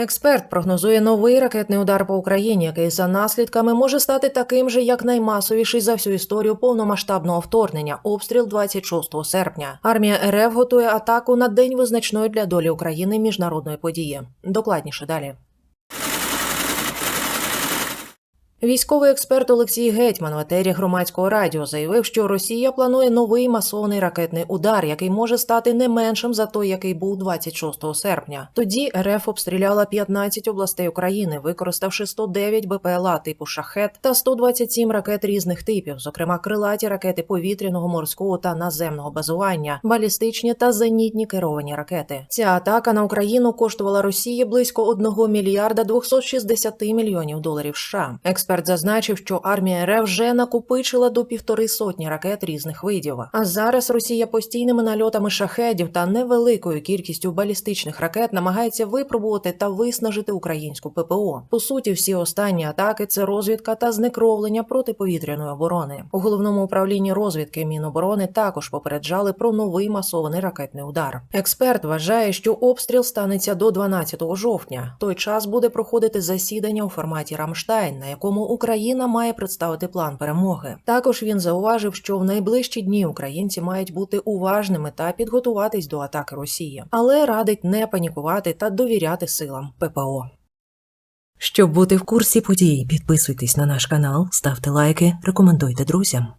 Експерт прогнозує новий ракетний удар по Україні, який за наслідками може стати таким же, як наймасовіший за всю історію повномасштабного вторгнення обстріл 26 серпня. Армія РФ готує атаку на день визначної для долі України міжнародної події. Докладніше далі. Військовий експерт Олексій Гетьман в етері громадського радіо заявив, що Росія планує новий масований ракетний удар, який може стати не меншим за той, який був 26 серпня. Тоді РФ обстріляла 15 областей України, використавши 109 БПЛА типу шахет та 127 ракет різних типів, зокрема крилаті ракети повітряного, морського та наземного базування, балістичні та зенітні керовані ракети. Ця атака на Україну коштувала Росії близько 1 мільярда 260 мільйонів доларів США. Експерт зазначив, що армія РФ вже накопичила до півтори сотні ракет різних видів. А зараз Росія постійними нальотами шахедів та невеликою кількістю балістичних ракет намагається випробувати та виснажити українську ППО. По суті, всі останні атаки це розвідка та знекровлення протиповітряної оборони. У головному управлінні розвідки Міноборони також попереджали про новий масований ракетний удар. Експерт вважає, що обстріл станеться до 12 жовтня. Той час буде проходити засідання у форматі Рамштайн, на якому Україна має представити план перемоги. Також він зауважив, що в найближчі дні українці мають бути уважними та підготуватись до атаки Росії, але радить не панікувати та довіряти силам ППО. Щоб бути в курсі подій, підписуйтесь на наш канал, ставте лайки, рекомендуйте друзям.